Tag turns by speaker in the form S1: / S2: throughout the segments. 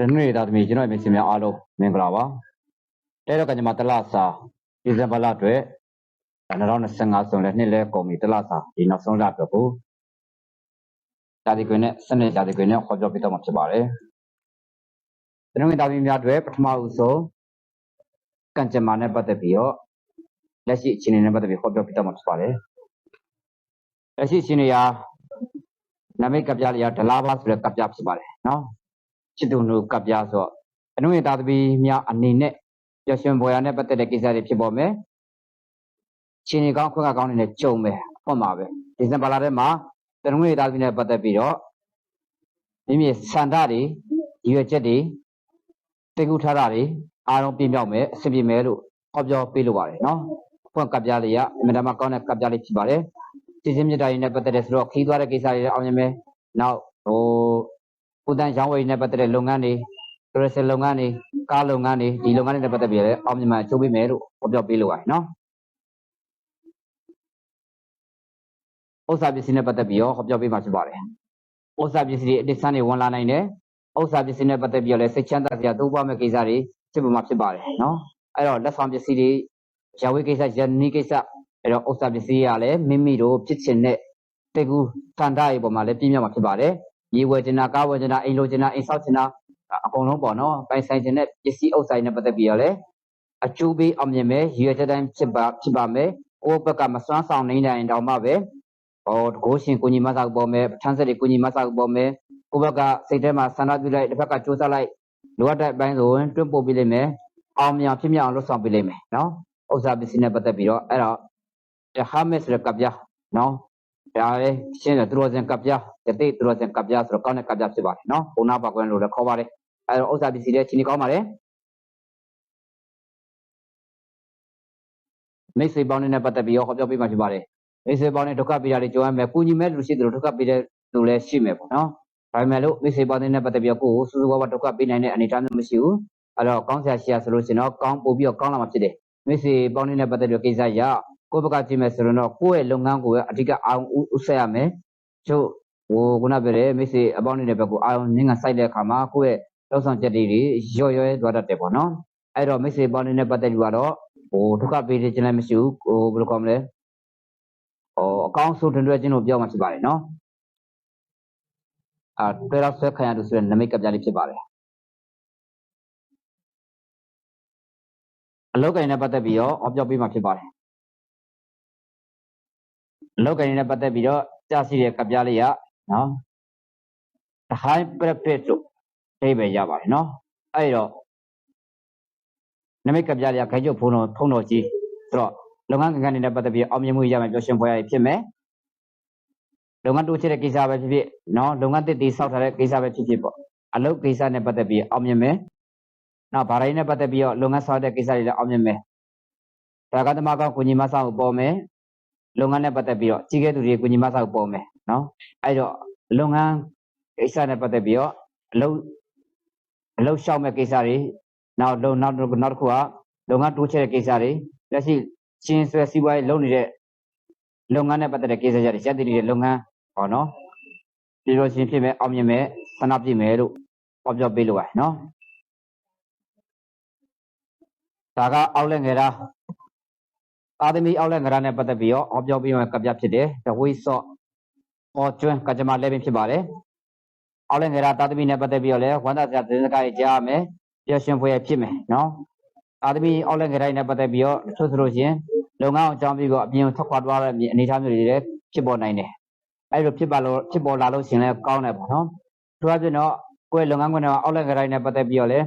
S1: ကျွန်တော်တို့သားသမီးကျွန်တော်ရဲ့မိတ်ဆွေများအားလုံးမင်္ဂလာပါတဲတော့ကညမတလစာဒီဇင်ဘာလအတွက်2025ဆိုရင်လည်းနှစ်လဲကုန်ပြီတလစာဒီနောက်ဆုံးလအတွက်ကိုဇာတိကွင်းနဲ့စနစ်ဇာတိကွင်းနဲ့ခေါ်ပြောပြတော့မှာဖြစ်ပါတယ်ကျွန်တော်တို့သားသမီးများအတွက်ပထမဦးဆုံးကံကြမ္မာနဲ့ပတ်သက်ပြီးတော့လက်ရှိအခြေအနေနဲ့ပတ်သက်ပြီးခေါ်ပြောပြတော့မှာဖြစ်ပါတယ်လက်ရှိအခြေအနေဟာနမိတ်ကပြလေးကဒလားပါဆိုတဲ့ကပြဖြစ်ပါတယ်နော် ချစ်သူတို့ကပ်ပြားဆိုတော့အနုဝင်သားသမီးများအနေနဲ့ပျော်ရွှင်ပွဲရနဲ့ပတ်သက်တဲ့ကိစ္စတွေဖြစ်ပေါ်မယ်။ချင်းကြီးကောင်းခွင့်ကကောင်းနေနဲ့ကြုံမယ်အဖွင့်ပါပဲ။ဒီဇင်ဘာလထဲမှာတနုဝင်သားသမီးနဲ့ပတ်သက်ပြီးတော့မိမိစန္ဒတွေရည်ရွယ်ချက်တွေတိတ်ကူထားတာတွေအားလုံးပြည့်မြောက်မယ်အဆင်ပြေမယ်လို့ဟောပြောပေးလိုပါတယ်နော်။အဖွင့်ကပ်ပြားတွေကအမြဲတမ်းကောင်းတဲ့ကပ်ပြားလေးဖြစ်ပါတယ်။စီစဉ်မြစ်တာတွေနဲ့ပတ်သက်တဲ့ဆိုတော့ခီးသွားတဲ့ကိစ္စတွေလည်းအောင်မြင်မယ်။နောက်ဟို ကိုယ်တန်ရောင်းဝယ်ရေးနဲ့ပတ်သက်တဲ့လုပ်ငန်းတွေဒရက်စင်လုပ်ငန်းတွေကားလုပ်ငန်းတွေဒီလုပ်ငန်းတွေနဲ့ပတ်သက်ပြီးလည်းအောင်မြင်မှအကျိုးပေးမယ်လို့ဟောပြောပေးလိုပါတယ်နော်ဥစ္စာပစ္စည်းနဲ့ပတ်သက်ပြီးတော့ဟောပြောပေးမှာဖြစ်ပါတယ်ဥစ္စာပစ္စည်းတွေအတစ်ဆန်းတွေဝင်လာနိုင်တယ်ဥစ္စာပစ္စည်းနဲ့ပတ်သက်ပြီးတော့လည်းစိတ်ချမ်းသာစရာတိုးပွားမဲ့ကိစ္စတွေဖြစ်ပေါ်မှာဖြစ်ပါတယ်နော်အဲ့တော့လက်ဆောင်ပစ္စည်းတွေရဝေးကိစ္စရနီးကိစ္စအဲ့တော့ဥစ္စာပစ္စည်းကလည်းမိမိတို့ဖြစ်ချင်တဲ့တေကူတန်တာရေပေါ်မှာလည်းပြည့်မြောက်မှာဖြစ်ပါတယ် ရေဝယ်ချင်တာကားဝယ်ချင်တာအိမ်လိုချင်တာအိမ်ဆောက်ချင်တာအကုန်လုံးပေါ့နော်ပိုင်ဆိုင်ချင်တဲ့ပစ္စည်းဥစ္စာတွေနဲ့ပတ်သက်ပြီးတော့လည်းအကျိုးပေးအောင်မြင်မယ်ရည်ရွယ်ချက်တိုင်းဖြစ်ပါဖြစ်ပါမယ်ကိုယ့်ဘက်ကမစွမ်းဆောင်နိုင်တိုင်းတောင်မှပဲဟောတကိုးရှင်ကိုကြီးမဆောက်ပေါ်မယ်ပဋ္ဌာန်းစက်တွေကိုကြီးမဆောက်ပေါ်မယ်ကိုယ့်ဘက်ကစိတ်ထဲမှာဆန္ဒပြုလိုက်တစ်ဖက်ကစူးစမ်းလိုက်လိုအပ်တဲ့အပိုင်းဆိုရင်တွန်းပို့ပေးလိမ့်မယ်အောင်မြင်ဖြစ်မြောက်အောင်လုပ်ဆောင်ပေးလိမ့်မယ်နော်ဥစ္စာပစ္စည်းနဲ့ပတ်သက်ပြီးတော့အဲ့တော့တဟာမက်ဆိုတဲ့ကပ်ပြားနော် ဒါလေရှင်းတယ်သူတော်စင်ကပ်ပြားတတိသူတော်စင်ကပ်ပြားဆိုတော့ကောင်းတဲ့ကပ်ပြားဖြစ်ပါတယ်နော်ဘုံနာပါကွန်းလို့လည်းခေါ်ပါတယ်အဲတော့ဥစ္စာပစ္စည်းတွေချင်းကြီးကောင်းပါတယ်မိတ်ဆွေပေါင်းနဲ့ပတ်သက်ပြီးတော့ဟောပြောပေးမှဖြစ်ပါတယ်မိတ်ဆွေပေါင်းနဲ့ဒုက္ခပေးတာတွေကြိုးရမယ်ကုညီမဲ့လူရှိတယ်လို့ဒုက္ခပေးတဲ့လူလည်းရှိမယ်ပေါ့နော်ဒါပေမဲ့လို့မိတ်ဆွေပေါင်းနဲ့ပတ်သက်ပြီးတော့ကိုယ်ကိုစူးစူးဝါးဝါဒုက္ခပေးနိုင်တဲ့အနေအထားမျိုးမရှိဘူးအဲ့တော့ကောင်းဆရာရှိရဆိုလို့ရှိရင်တော့ကောင်းပို့ပြီးတော့ကောင်းလာမှာဖြစ်တယ်မိတ်ဆွေပေါင်းနဲ့ပတ်သက်ပြီးတော့ကိစ္စရ ကိုယ့်ဘက်ကကြည့်မယ်ဆိုရင်တော့ကိုယ့်ရဲ့လုပ်ငန်းကိုအဓိကအောင်ဥဆက်ရမယ်ကျို့ဟိုခုနပြောတဲ့မိတ်ဆွေအပေါင်းနေတဲ့ဘက်ကိုအာရုံငင်းငါစိုက်တဲ့အခါမှာကိုယ့်ရဲ့လောက်ဆောင်ချက်တွေရော့ရော့သွားတတ်တယ်ပေါ့နော်အဲ့တော့မိတ်ဆွေပေါင်းနေတဲ့ပတ်သက်ပြီးတော့ဟိုဒုက္ခပေးခြင်းလည်းမရှိဘူးဟိုဘယ်လိုကောင်းမလဲဟိုအကောင်းဆုံးတွင်တွဲခြင်းလို့ပြောမှဖြစ်ပါတယ်နော်အာတွဲတော့ဆွဲခံရသူဆိုတဲ့နမိတ်ကပ်ပြလေးဖြစ်ပါတယ်အလောက်ကင်နဲ့ပတ်သက်ပြီးတော့အပြောပေးမှဖြစ်ပါတယ်အ လောက်ကင်နဲ့ပတ်သက်ပြီးတော့ကြားရှိတဲ့ကပ်ပြလေးကနော် the high profit လို့အဓိပ္ပာယ်ရပါတယ်နော်အဲ့တော့နမိတ်ကပြရခိုင်ကျုပ်ဖုံးတော်ဖုံးတော်ကြီးဆိုတော့လုပ်ငန်းကံကံတွေနဲ့ပတ်သက်ပြီးအောင်မြင်မှုရမယ်ပျော်ရွှင်ပွဲရဖြစ်မယ်လုပ်ငန်းတိုးချဲ့တဲ့ကိစ္စပဲဖြစ်ဖြစ်နော်လုပ်ငန်းတစ်တည်ဆောက်ထားတဲ့ကိစ္စပဲဖြစ်ဖြစ်ပေါ့အလုပ်ကိစ္စနဲ့ပတ်သက်ပြီးအောင်မြင်မယ်နောက်ဗာရိုင်းနဲ့ပတ်သက်ပြီးတော့လုပ်ငန်းဆောက်တဲ့ကိစ္စတွေလည်းအောင်မြင်မယ်ဒါကသမားကောင်းကိုကြီးမဆောက်ပေါ်မယ် လုပ်ငန်းနဲ့ပတ်သက်ပြီးတော့ကြီးကဲသူတွေကိုကြီးမဆောက်ပေါ်မယ်နော်အဲ့တော့လုပ်ငန်းကိစ္စနဲ့ပတ်သက်ပြီးတော့အလုပ်အလုပ်ရှောက်မဲ့ကိစ္စတွေနောက်လုံနောက်နောက်တစ်ခုကလုပ်ငန်းတိုးချဲ့တဲ့ကိစ္စတွေလက်ရှိချင်းဆွဲစီးပွားရေးလုပ်နေတဲ့လုပ်ငန်းနဲ့ပတ်သက်တဲ့ကိစ္စတွေရပ်တည်နေတဲ့လုပ်ငန်းဟောနော်ဒီလိုချင်းဖြစ်မဲ့အောင်မြင်မဲ့ဆန္ဒပြည့်မယ်လို့ဟောပြောပေးလို့ပါတယ်နော်ဒါကအောက်လက်ငယ်တာ အာသမီအောက်လက်ငယ်တာနဲ့ပတ်သက်ပြီးတော့ဟောပြောပေးမှကပြဖြစ်တယ်တဝိဆော့ဟောကျွန်းကကြမလဲပင်ဖြစ်ပါတယ်အောက်လက်ငယ်တာတာသမီနဲ့ပတ်သက်ပြီးတော့လည်းဝန္တာစရာသတင်းစကားတွေကြားရမယ်ပျော်ရွှင်ဖွယ်ဖြစ်မယ်နော်အာသမီအောက်လက်ငယ်တိုင်းနဲ့ပတ်သက်ပြီးတော့ဆိုဆိုလို့ရှိရင်လုပ်ငန်းအကြောင်းပြီးတော့အပြင်ထွက်ခွာသွားတဲ့အနေအထားမျိုးတွေလည်းဖြစ်ပေါ်နိုင်တယ်အဲ့လိုဖြစ်ပါလို့ဖြစ်ပေါ်လာလို့ရှိရင်လည်းကောင်းတယ်ပေါ့နော်သူကပြင်တော့ကိုယ့်လုပ်ငန်းခွင်တော့အောက်လက်ငယ်တိုင်းနဲ့ပတ်သက်ပြီးတော့လည်း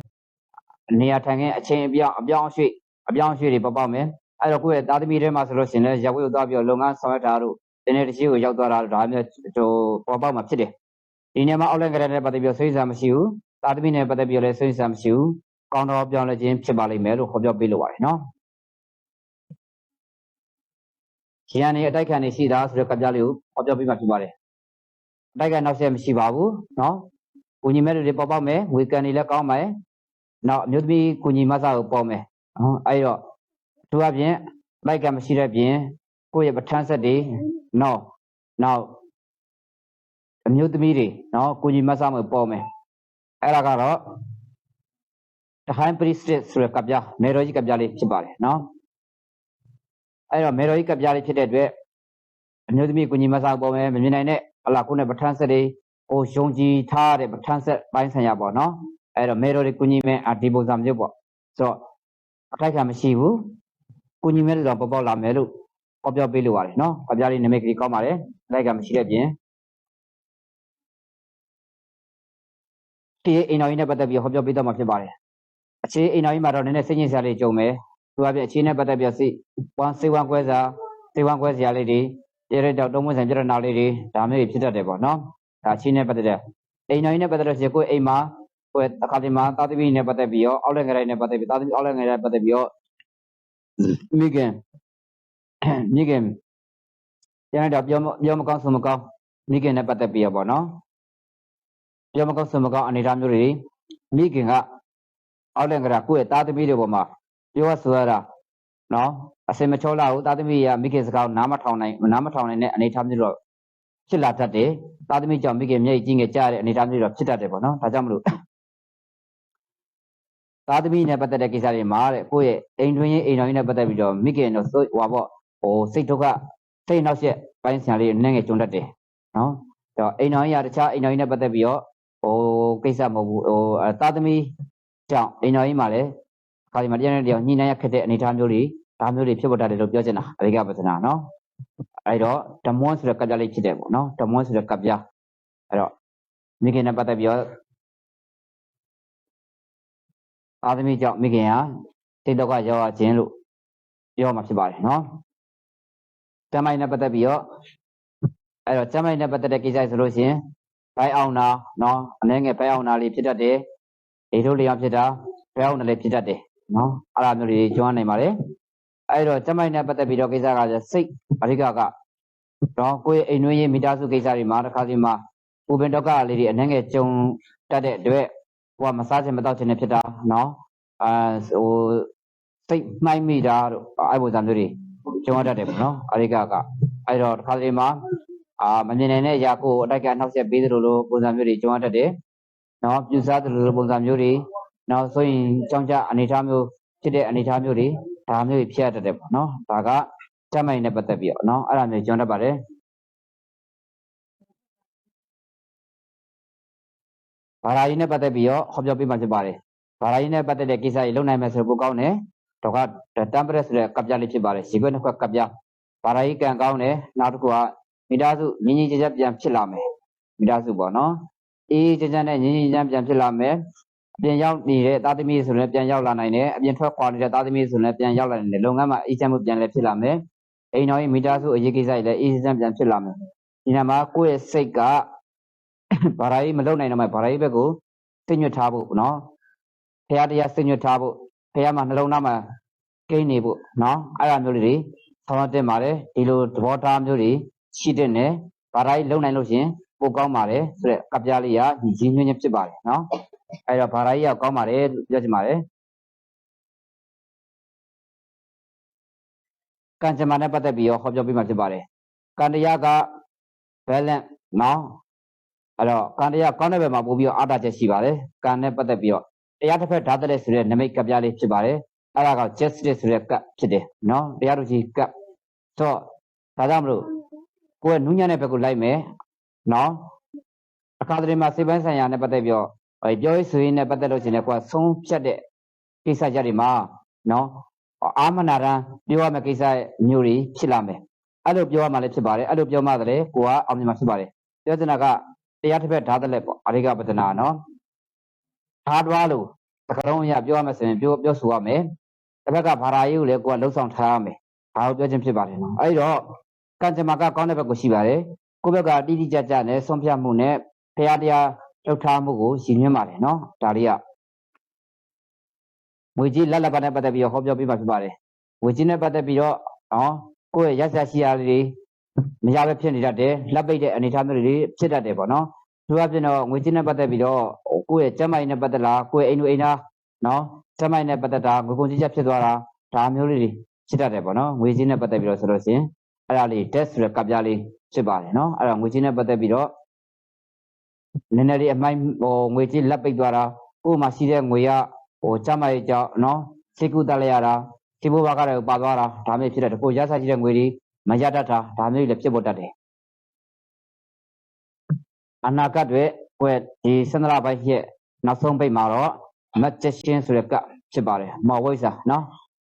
S1: နေရာထိုင်ခင်းအချိန်အပြောင်းအပြောင်းအရွှေ့အပြောင်းအရွှေ့တွေပေါ်ပေါက်မယ် အဲ့တော့ကိုယ့်ရဲ့သားသမီးတွေမှာဆိုလို့ရှိရင်လည်းရပ်ဝေးကိုသွားပြီးတော့လုပ်ငန်းဆောင်ရွက်တာတို့ဒီနေ့တစ်ချိန်ကိုရောက်သွားတာတို့ဒါမျိုးဟိုပေါ်ပေါက်မှာဖြစ်တယ်ဒီနေရာမှာအောက်လက်ငယ်တိုင်းနဲ့ပတ်သက်ပြီးတော့ဆွေးနွေးစာမရှိဘူးသားသမီးနဲ့ပတ်သက်ပြီးတော့လည်းဆွေးနွေးစာမရှိဘူးကောင်းတော်ပြောင်းလဲခြင်းဖြစ်ပါလိမ့်မယ်လို့ဟောပြောပေးလိုပါတယ်နော်။ရန်နေအတိုက်ခံနေရှိတာဆိုတဲ့ကပြလေးကိုဟောပြောပေးမှဖြစ်ပါတယ်။အတိုက်ခံနောက်ဆက်မရှိပါဘူးနော်။ကိုညီမဲတွေပေါ်ပေါက်မယ်ဝေကန်တွေလည်းကောင်းမယ်။နောက်အမျိုးသမီးကိုညီမဆာကိုပေါ်မယ်။နော်အဲ့တော့ သူအပြင်လိုက်ကမရှိတဲ့ပြင်ကိုယ့်ရဲ့ပဋ္ဌာန်းဆက်တွေနော်နောက်အမျိုးသမီးတွေနော်ကိုညီမဆာမပေါ်မယ်။အဲ့ဒါကတော့တဟိုင်းပရိစတစ်ဆိုတဲ့ကပ်ပြားမေတော်ကြီးကပ်ပြားလေးဖြစ်ပါတယ်နော်အဲ့တော့မေတော်ကြီးကပ်ပြားလေးဖြစ်တဲ့အတွက်အမျိုးသမီးကုညီမဆာပေါ်မယ်မမြင်နိုင်တဲ့အလားခုနဲ့ပဋ္ဌာန်းဆက်တွေကိုယုံကြည်ထားတဲ့ပဋ္ဌာန်းဆက်ပိုင်းဆိုင်ရာပေါ့နော်အဲ့တော့မေတော်ကြီးကုညီမဲအဒီပုံစံမျိုးပေါ့ဆိုတော့အထိုက်ခံမရှိဘူး ကုညီမဲတော့ပေါ်ပေါက်လာမယ်လို့ဟောပြောပေးလို့ရတယ်နော်ကပ်ပြားလေးနမိတ်ကလေးကောင်းပါတယ်လိုက်ခံမရှိတဲ့ပြင်ဒီအိမ်တော်ကြီးနဲ့ပတ်သက်ပြီးဟောပြောပေးတော့မှာဖြစ်ပါတယ်အခြေအိမ်တော်ကြီးမှာတော့နည်းနည်းစိတ်ညစ်စရာလေးကြုံမယ်သူကပြအခြေနဲ့ပတ်သက်ပြီးစိဝမ်းစိဝမ်းကွဲစာစိဝမ်းကွဲစရာလေးတွေပြရတော့တုံးမဆိုင်ပြရနာလေးတွေဒါမျိုးတွေဖြစ်တတ်တယ်ပေါ့နော်ဒါအခြေနဲ့ပတ်သက်တဲ့အိမ်တော်ကြီးနဲ့ပတ်သက်လို့ရှိရင်ကိုယ်အိမ်မှာကိုယ်အခါဒီမှာသာသမီနဲ့ပတ်သက်ပြီးရောအောက်လက်ငရိုင်းနဲ့ပတ်သက်ပြီးသာသမီအောက်လက်ငရိုင်းနဲ့ပတ်သက်ပြီးရော မိခင်မိခင်ပြန်တော့ပြောမပြောမကောင်းဆိုမကောင်းမိခင်နဲ့ပတ်သက်ပြီးရောပေါ့နော်ပြောမကောင်းဆိုမကောင်းအနေအထားမျိုးတွေမိခင်ကအောက်လက်ငရာကိုယ့်ရဲ့သားသမီးတွေပေါ်မှာပြောရဆိုရတာနော်အစင်မချောလာဘူးသားသမီးကမိခင်စကားကိုနားမထောင်နိုင်နားမထောင်နိုင်တဲ့အနေအထားမျိုးတော့ဖြစ်လာတတ်တယ်သားသမီးကြောင့်မိခင်မျက်ရည်ကြီးငယ်ကြတဲ့အနေအထားမျိုးတော့ဖြစ်တတ်တယ်ပေါ့နော်ဒါကြောင့်မလို့ သားသမီးနဲ့ပတ်သက်တဲ့ကိစ္စတွေမှာတဲ့ကိုယ့်ရဲ့အိမ်တွင်းရေးအိမ်တော်ကြီးနဲ့ပတ်သက်ပြီးတော့မိခင်တော့ဟိုပါပေါ့ဟိုစိတ်ဒုက္ခစိတ်နောက်ဆက်ပိုင်းဆံလေးနည်းငယ်ကြုံတတ်တယ်နော်အဲ့တော့အိမ်တော်ကြီးကတခြားအိမ်တော်ကြီးနဲ့ပတ်သက်ပြီးတော့ဟိုကိစ္စမဟုတ်ဘူးဟိုသားသမီးကြောင့်အိမ်တော်ကြီးမှာလည်းခါဒီမှာတရားနဲ့တရားညှိနှိုင်းရခက်တဲ့အနေအထားမျိုးတွေဒါမျိုးတွေဖြစ်ပေါ်တတ်တယ်လို့ပြောချင်တာအရိကပဒနာနော်အဲ့တော့ဓမ္မွန်းဆိုတဲ့ကပ်ပြားလေးဖြစ်တယ်ပေါ့နော်ဓမ္မွန်းဆိုတဲ့ကပ်ပြားအဲ့တော့မိခင်နဲ့ပတ်သက်ပြီးတော့ အာသမီကြောင့်မိခင်ဟာစိတ်ဒုက္ခရောက်ရခြင်းလို့ပြောမှာဖြစ်ပါတယ်နော်ကျမ်းမိုင်းနဲ့ပတ်သက်ပြီးတော့အဲ့တော့ကျမ်းမိုင်းနဲ့ပတ်သက်တဲ့ကိစ္စဆိုလို့ရှိရင်ဘိုင်အောင်နာနော်အနေငယ်ဘိုင်အောင်နာလေးဖြစ်တတ်တယ်အေတို့လျောင်ဖြစ်တာဘိုင်အောင်နာလေးဖြစ်တတ်တယ်နော်အဲ့လိုမျိုးတွေကျွမ်းနိုင်ပါတယ်အဲ့တော့ကျမ်းမိုင်းနဲ့ပတ်သက်ပြီးတော့ကိစ္စကကျစိတ်အရိကကတော့ကိုယ့်ရဲ့အိမ်တွင်းရေးမိသားစုကိစ္စတွေမှာတစ်ခါစီမှာပူပင်ဒုက္ခလေးတွေအနေငယ်ကြုံတတ်တဲ့အတွက် ဟိုကမစားချင်မတော့ချင်နေဖြစ်တာနော်အာဟိုစိတ်မှိုက်မိတာတို့အဲ့ပုံစံမျိုးတွေကြုံရတတ်တယ်ပေါ့နော်အရိကကအဲ့တော့တစ်ခါစီမှာအာမမြင်နိုင်တဲ့အရာကိုအတိုက်ကအနောက်ဆက်ပေးသလိုလိုပုံစံမျိုးတွေကြုံရတတ်တယ်နော်ပြူစားသလိုလိုပုံစံမျိုးတွေနောက်ဆိုရင်ကြောင်းကြအနေထားမျိုးဖြစ်တဲ့အနေထားမျိုးတွေဒါမျိုးတွေဖြစ်ရတတ်တယ်ပေါ့နော်ဒါကတတ်မိုင်နဲ့ပတ်သက်ပြီးတော့နော်အဲ့ဒါမျိုးကြုံတတ်ပါတယ် ဘာသာရေးနဲ့ပတ်သက်ပြီးတော့ဟောပြောပြမှဖြစ်ပါတယ်ဘာသာရေးနဲ့ပတ်သက်တဲ့ကိစ္စကြီးလုပ်နိုင်မယ်ဆိုတော့ပိုကောင်းတယ်တော့ကတမ်ပရက်ဆိုတဲ့ကပ်ပြလေးဖြစ်ပါတယ်ရေခွက်နှစ်ခွက်ကပ်ပြဘာသာရေးကံကောင်းတယ်နောက်တစ်ခုကမိသားစုငြင်းငြင်းကြကြပြန်ဖြစ်လာမယ်မိသားစုပေါ့နော်အေးကြကြနဲ့ငြင်းငြင်းကြပြန်ဖြစ်လာမယ်အပြင်ရောက်နေတဲ့သားသမီးဆိုရင်ပြန်ရောက်လာနိုင်တယ်အပြင်ထွက်ခွာနေတဲ့သားသမီးဆိုရင်ပြန်ရောက်လာနိုင်တယ်လုပ်ငန်းမှာအေးချမ်းမှုပြန်လည်းဖြစ်လာမယ်အိမ်တော်ရဲ့မိသားစုအရေးကိစ္စတွေလည်းအေးချမ်းပြန်ဖြစ်လာမယ်ဒီနေ့မှာကိုယ့်ရဲ့စိတ်က ဘာသာရေးမလုပ်နိုင်တော့မှဘာသာရေးဘက်ကိုသိညွတ်ထားဖို့နော်ဖရာတရားသိညွတ်ထားဖို့ဖရာမှာနှလုံးသားမှာကိန်းနေဖို့နော်အဲ့ဒါမျိုးလေးတွေဆောင်ရွက်တင်ပါတယ်ဒီလိုသဘောထားမျိုးတွေရှိတဲ့နဲ့ဘာသာရေးလုံနိုင်လို့ရှရင်ပိုကောင်းပါတယ်ဆိုတော့ကပြားလေးကညီချင်းညွှန်းချင်းဖြစ်ပါတယ်နော်အဲ့တော့ဘာသာရေးကကောင်းပါတယ်လို့ပြောချင်ပါတယ်ကံကြမ္မာနဲ့ပတ်သက်ပြီးတော့ဟောပြောပြမှာဖြစ်ပါတယ်ကံတရားက balance နော် အဲ့တော့ကံတရားကောင်းတဲ့ဘက်မှာပို့ပြီးတော့အားတာချက်ရှိပါတယ်ကံနဲ့ပတ်သက်ပြီးတော့တရားတစ်ဖက်ဓာတ်တဲ့ဆိုတဲ့နမိတ်ကပြားလေးဖြစ်ပါတယ်အဲ့ဒါက justice ဆိုတဲ့ကပ်ဖြစ်တယ်နော်တရားသူကြီးကပ်ဆိုတော့ဒါကြောင့်မလို့ကိုယ်ကနူးညံ့တဲ့ဘက်ကိုလိုက်မယ်နော်အခါတည်းမှာစေပိုင်းဆိုင်ရာနဲ့ပတ်သက်ပြီးတော့ဟိုပြောရေးဆိုရေးနဲ့ပတ်သက်လို့ရှင်လည်းကိုယ်ကဆုံးဖြတ်တဲ့ကိစ္စကြတွေမှာနော်အာမနာရန်ပြောရမယ့်ကိစ္စမျိုးတွေဖြစ်လာမယ်အဲ့လိုပြောရမှလည်းဖြစ်ပါတယ်အဲ့လိုပြောမှလည်းကိုကအောင်မြင်မှာဖြစ်ပါတယ်ပြောချင်တာက တရားတစ်ဖက်ဓာတ်တလက်ပေါ့အရိကပဒနာနော်ဓာတ်တွားလို့သကရုံးရပြောရမယ်ဆိုရင်ပြောပြောဆိုရမယ်တစ်ဖက်ကဘာသာရေးကိုလည်းကိုကလှုပ်ဆောင်ထားရမယ်ဒါကိုပြောခြင်းဖြစ်ပါတယ်နော်အဲ့တော့ကံကြမ္မာကကောင်းတဲ့ဘက်ကိုရှိပါတယ်ကိုယ့်ဘက်ကတိတိကျကျနဲ့ဆုံးဖြတ်မှုနဲ့တရားတရားလှုပ်ထားမှုကိုရည်ညွှန်းပါတယ်နော်ဒါလေးကငွေကြီးလက်လက်ပါနဲ့ပတ်သက်ပြီးတော့ဟောပြောပြပါဖြစ်ပါတယ်ငွေကြီးနဲ့ပတ်သက်ပြီးတော့နော်ကိုယ့်ရဲ့ရက်ဆက်ရှိရာတွေ မရပဲဖြစ်နေတတ်တယ်လက်ပိတ်တဲ့အနေအထားမျိုးတွေဖြစ်တတ်တယ်ပေါ့နော်သူကပြင်တော့ငွေကြေးနဲ့ပတ်သက်ပြီးတော့ကိုယ့်ရဲ့ကျန်းမာရေးနဲ့ပတ်သက်လာကိုယ့်ရဲ့အိမ်လူအိမ်သားနော်ကျန်းမာရေးနဲ့ပတ်သက်တာငွေကုန်ကြေးချက်ဖြစ်သွားတာဒါမျိုးလေးတွေဖြစ်တတ်တယ်ပေါ့နော်ငွေကြေးနဲ့ပတ်သက်ပြီးတော့ဆိုလို့ရှိရင်အဲ့ဒါလေး debt ဆိုတဲ့ကပ်ပြားလေးဖြစ်ပါတယ်နော်အဲ့ဒါငွေကြေးနဲ့ပတ်သက်ပြီးတော့နည်းနည်းလေးအမိုင်းဟိုငွေကြေးလက်ပိတ်သွားတာကိုယ်မှာရှိတဲ့ငွေကဟိုကျမကြီးကြောင့်နော်စိတ်ကူတက်လိုက်ရတာဒီဘဝကလည်းပါသွားတာဒါမျိုးဖြစ်တဲ့တကိုရစားကြည့်တဲ့ငွေတွေ မရတတ်တာဒါမျိုးတွေလည်းဖြစ်ပေါ်တတ်တယ်အနာဂတ်တွေကွယ်ဒီစန္ဒရာဘိုက်ရဲ့နောက်ဆုံးပိတ်မှာတော့မတ်ချက်ရှင်းဆိုတဲ့ကပ်ဖြစ်ပါတယ်မော်ဝိဇ္ဇာနော်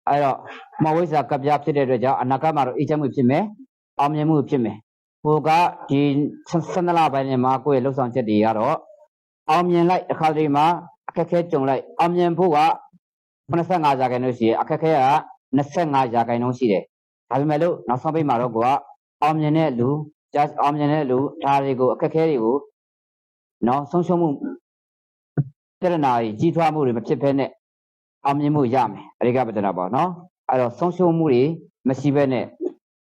S1: အဲ့တော့မော်ဝိဇ္ဇာကပ်ပြဖြစ်တဲ့အတွက်ကြောင့်အနာဂတ်မှာတော့အေးချမ်းမှုဖြစ်မယ်အောင်မြင်မှုဖြစ်မယ်ဟိုကဒီစန္ဒရာဘိုက်နဲ့မှာကိုယ့်ရဲ့လှုပ်ဆောင်ချက်တွေကတော့အောင်မြင်လိုက်တစ်ခါတည်းမှာအခက်အခဲကြုံလိုက်အောင်မြင်ဖို့က85ရာခိုင်နှုန်းရှိတယ်အခက်အခဲက25ရာခိုင်နှုန်းရှိတယ် ဒါပေမဲ့လို့နောက်ဆုံးပိတ်မှာတော့ကိုကအောင်မြင်တဲ့လူကြာအောင်မြင်တဲ့လူဒါတွေကိုအခက်အခဲတွေကိုနော်ဆုံးရှုံးမှုပြဿနာကြီးကြီးထွားမှုတွေမဖြစ်ဘဲနဲ့အောင်မြင်မှုရမယ်အရိကပတနာပေါ့နော်အဲ့တော့ဆုံးရှုံးမှုတွေမရှိဘဲနဲ့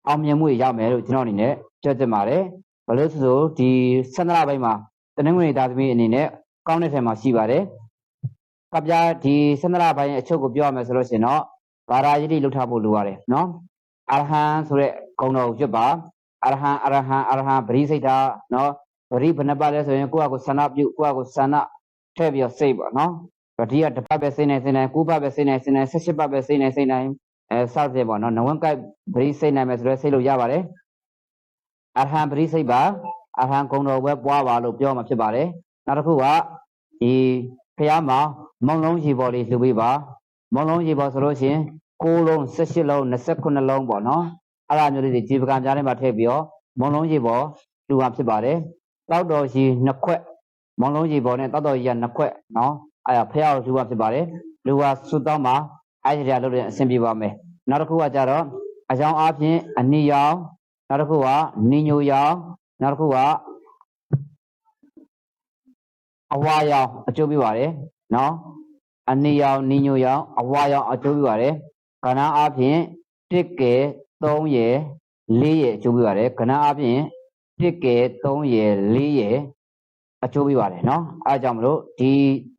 S1: အောင်မြင်မှုရမယ်လို့ကျွန်တော်အနေနဲ့ပြောချင်ပါတယ်ဘလို့ဆိုဆိုဒီဆန္ဒလပိုင်းမှာတနင်္ဂနွေသားသမီးအနေနဲ့ကောင်းတဲ့ထဲမှာရှိပါတယ်ကပြားဒီဆန္ဒလပိုင်းရဲ့အချုပ်ကိုပြောရမယ်ဆိုလို့ရှိရင်တော့ဘာသာရေးတိလှုပ်ထားဖို့လိုရတယ်နော် အရဟံဆိုတဲ့ဂုဏ်တော်ကိုကျွတ်ပါအရဟံအရဟံအရဟံပရိစိတ်တာနော်ဗတိဘယ်နှပတ်လဲဆိုရင်ကိုယ့်အကိုဆန္ဒပြုကိုယ့်အကိုဆန္ဒထည့်ပြီးတော့စိတ်ပေါ့နော်ဗတိကတစ်ပတ်ပဲစိတ်နေစိတ်နေ9ပတ်ပဲစိတ်နေစိတ်နေ18ပတ်ပဲစိတ်နေစိတ်နေအဲစသဖြင့်ပေါ့နော်နဝံကိုက်ဗတိစိတ်နိုင်မယ်ဆိုတော့စိတ်လို့ရပါတယ်အရဟံဗတိစိတ်ပါအရဟံဂုံတော်ပဲပွားပါလို့ပြောမှဖြစ်ပါတယ်နောက်တစ်ခုကဒီဖះမှာမုံလုံးရေပေါ်လေးလှူပေးပါမုံလုံးရေပေါ်ဆိုလို့ရှိရင် 6လုံး18လုံး29လုံးပေါ့နော်အဲ့ဒါမျိုးလေးတွေဒီပကံကြားထဲမှာထည့်ပြီးတော့မုံလုံးရေပေါ်လှူပါဖြစ်ပါတယ်တောက်တော်ရှိနှစ်ခွက်မောင်လုံးကြီးပေါ်နဲ့တောက်တော်ကြီးကနှစ်ခွက်နော်အဲ့ဒါဖះကိုလူဝဖြစ်ပါတယ်လူဝဆုတောင်းမှာအဲ့ဒီရလို့လည်းအဆင်ပြေပါမယ်နောက်တစ်ခုကကြတော့အကြောင်းအားဖြင့်အနီရောင်နောက်တစ်ခုကနီညိုရောင်နောက်တစ်ခုကအဝါရောင်အကျိုးပြပါတယ်နော်အနီရောင်နီညိုရောင်အဝါရောင်အကျိုးပြပါတယ် ကဏ္ဍအားဖြင့်1ကဲ3ရယ်4ရယ်အကျိုးပြပါတယ်ကဏ္ဍအားဖြင့်တစ်ကဲ3ရယ်4ရယ်အကျိုးပေးပါတယ်နော်အဲဒါကြောင့်မလို့ဒီ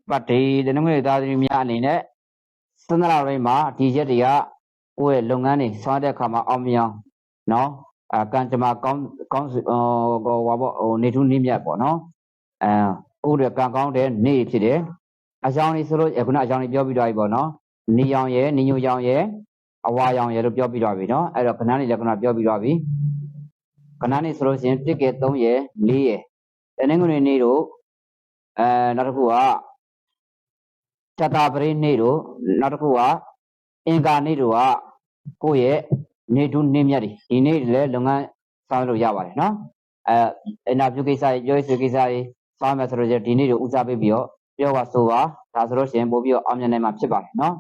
S1: ပတ်ဒီတနင်္ဂနွေသားသမီးများအနေနဲ့စန္ဒရာရိမှာဒီရက်တွေကကိုယ့်ရဲ့လုပ်ငန်းတွေဆောင်တဲ့အခါမှာအောင်မြင်အောင်နော်အကံကြမ္မာကောင်းကောင်းဟိုဟိုဟာပေါ့ဟိုနေထူးနေမြတ်ပေါ့နော်အဲဥရကံကောင်းတဲ့နေ့ဖြစ်တယ်အကြောင်းလေးဆိုလို့ခုနအကြောင်းလေးပြောပြီးတော့ပြီပေါ့နော် နေရောင်ရယ်နေညိုရောင်ရယ်အဝါရောင်ရယ်လို့ပြောပြီးတော့ပြီနော်အဲ့တော့ခဏလေးလည်းခုနပြောပြီးတော့ပြီခဏနေဆိုလို့ရှိရင်1ကဲ3ရယ်4ရယ်တနင်္ဂနွေနေ့တို့အဲနောက်တစ်ခုကတတာပရိနေ့တို့နောက်တစ်ခုကအင်္ဂါနေ့တို့ကကိုယ့်ရဲ့နေတူးနေမြတ်တွေဒီနေ့လည်းလုပ်ငန်းဆောင်လို့ရပါတယ်နော်အဲအနာပြုကိစ္စတွေပြောရေးဆိုကိစ္စတွေဆောင်မယ်ဆိုတော့ဒီနေ့တို့ဦးစားပေးပြီးတော့ပြောပါဆိုပါဒါဆိုလို့ရှိရင်ပို့ပြီးတော့အောင်မြင်နိုင်မှာဖြစ်ပါတယ်နော်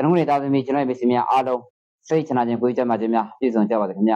S1: တနင်္ဂနွေသားသမီးကျွန်တော်ရဲ့မိတ်ဆွေများအားလုံးစိတ်ချနာခြင်းကိုယ်ကြမှာခြင်းများပြည့်စုံကြပါစေခင်ဗျ